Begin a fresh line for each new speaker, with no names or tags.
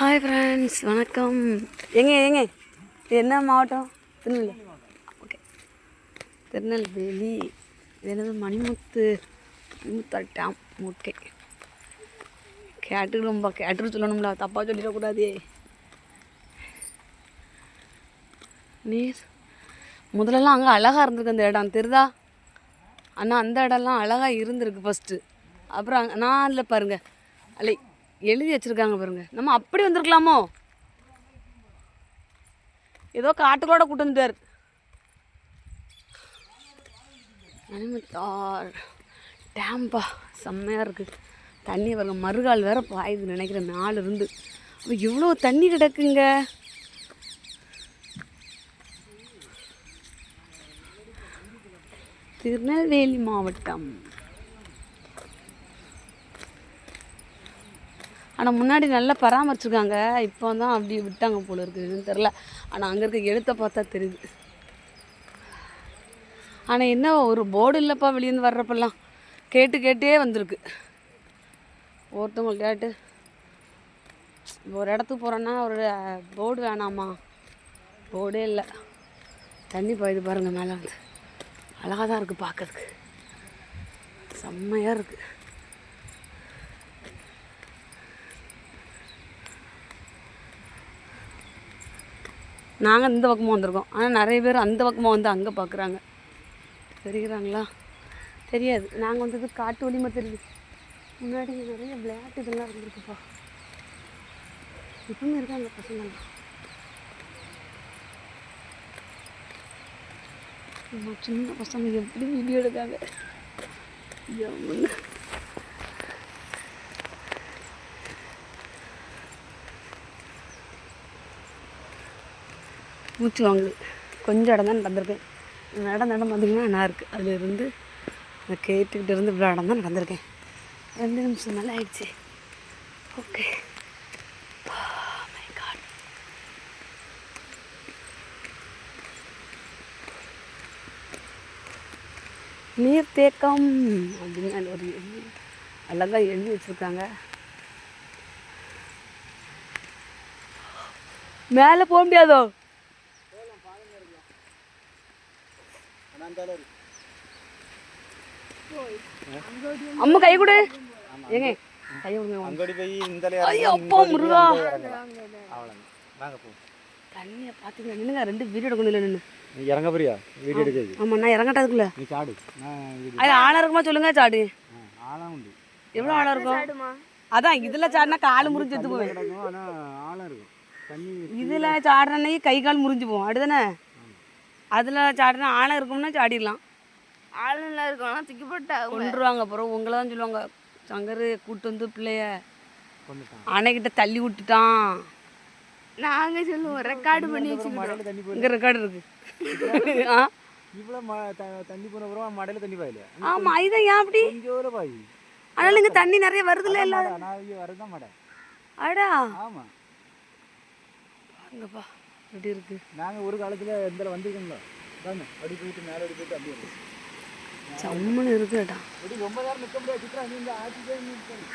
Hi friends வணக்கம். எங்க எங்க? என்ன மாவட்டம்? திருநெல்வேலி. ஓகே. திருநெல்வேலி இது என்னது மணிமுத்து மணிமுத்தா டேம். ஓகே. கேட்டுக்கு ரொம்ப கேட்டுக்கு சொல்லணும்ல. தப்பாக சொல்லிடக்கூடாதே. நீ முதல்லலாம் அங்கே அழகாக இருந்திருக்கு அந்த இடம். தெரிதா அண்ணா அந்த இடம்லாம் அழகாக இருந்திருக்கு ஃபஸ்ட்டு அப்புறம் அங்க- நான் அதில் பாருங்க. அல்ல எழுதி வச்சுருக்காங்க பாருங்க. நம்ம அப்படி வந்திருக்கலாமோ? ஏதோ காட்டுக்கோட கூட்டு வந்துட்டார். அனுமத்தார். டேம்பா செம்மையாக இருக்குது தண்ணி பாருங்க மறுகால் வேற பாயுது நினைக்கிறேன் நாள் இருந்து. அப்போ எவ்வளோ தண்ணி கிடக்குங்க. திருநெல்வேலி மாவட்டம். ஆனால் முன்னாடி நல்லா பராமரிச்சிருக்காங்க. இப்போ தான் அப்படி விட்டாங்க போல இருக்குதுன்னு தெரில ஆனால் அங்கே இருக்க எழுத்த பார்த்தா தெரியுது. ஆனால் என்ன ஒரு போர்டு இல்லைப்பா வெளியேருந்து வர்றப்பெல்லாம். கேட்டு கேட்டே வந்திருக்கு. ஒருத்தவங்க கேட்டு ஒரு இடத்துக்கு போகிறோன்னா ஒரு போர்டு வேணாமா? போர்டே இல்லை. தண்ணி பாயுது பாருங்கள் மேலே வந்து. அழகாக தான் இருக்குது பார்க்கறதுக்கு செம்மையாக இருக்குது நாங்கள் இந்த பக்கமாக வந்திருக்கோம். ஆனால் நிறைய பேர் அந்த பக்கமாக வந்து அங்கே பார்க்குறாங்க தெரிகிறாங்களா தெரியாது. நாங்கள் வந்தது காட்டு வலிமை தெரியுது. முன்னாடி நிறைய விளையாட்டு இதெல்லாம் இருந்திருக்குப்பா. இப்பவுமே இருக்காங்க பசங்க சின்ன பசங்க எப்படி வீடியோ எடுக்காங்க? பூச்சி வாங்குது. கொஞ்சம் இடம் தான் நடந்திருக்கேன். இடம் இடம் பார்த்திங்கன்னா நான் இருக்குது அதுலேருந்து நான் கேட்டுக்கிட்டு இருந்து இவ்வளோ இடம் தான் நடந்திருக்கேன். ரெண்டு நிமிஷம் மேலே ஆயிடுச்சு. ஓகே. Oh நீர்த்தேக்கம் அப்படின்னு ஒரு அழகாக எழுதி வச்சுருக்காங்க. மேலே போக முடியாதோ? அம்மா கை கொடு. ஏங்க கை கொடுங்க.
அங்கோடி போய் இந்த
ஐயோ அப்பா முருகா.
அவ்வளோ வாங்க போ.
தண்ணியை பார்த்தீங்களா நின்னுங்க ரெண்டு வீடியோ எடுக்கணும் இல்லை நின்று
நீ இறங்க போறியா வீடியோ எடுக்கிறது
ஆமாம் நான் இறங்கட்டதுக்குள்ள
நீ சாடு. நான் வீடியோ
அது ஆழம் இருக்குமா சொல்லுங்க சாடு.
ஆழம் உண்டு.
எவ்வளோ ஆழம் இருக்கும்? அதான் இதில் சாடினா கால் முறிஞ்சு செத்து போவேன்
ஆனால் ஆழம் இருக்கும்.
இதில் சாடுறனே கை கால் முறிஞ்சு போகும். அப்படிதானே? அதில் சாடினா ஆழம் இருக்கும்னா சாடிடலாம்.
ஆளுநர் இருக்கணும் தூக்கி போட்டா
கொண்டுருவாங்க அப்புறம் உங்களை தான் சொல்லுவாங்க சங்கர் கூட்டு வந்து பிள்ளைய அணைக்கிட்ட தள்ளி விட்டுட்டான்.
நாங்க சொல்லுவோம் ரெக்கார்டு பண்ணி வச்சுக்கிறோம்
இங்கே ரெக்கார்டு இருக்கு. ஆ?
இவ்வளோ ம த- தண்ணி போன அப்புறம் மடையில் தண்ணி பாயில
ஆமாம் இதான் ஏன் அப்படி? அதனால இங்கே தண்ணி நிறைய வருதுல்ல இல்லை
நான் வரதான் மாட்டேன்
அடா.
ஆமாம்
பாருங்கப்பா எப்படி இருக்கு?
நாங்கள் ஒரு காலத்தில் இந்த வந்திருக்கோம்ல. தானே அப்படி போயிட்டு மேலே அப்படி போயிட்டு அப்படியே.
சம்முன்னு இருக்குடா
ரொம்ப நேரம் நிற்க முடியாது சித்ரா நீ இந்த ஆட்சிக்கே நிற்கணும்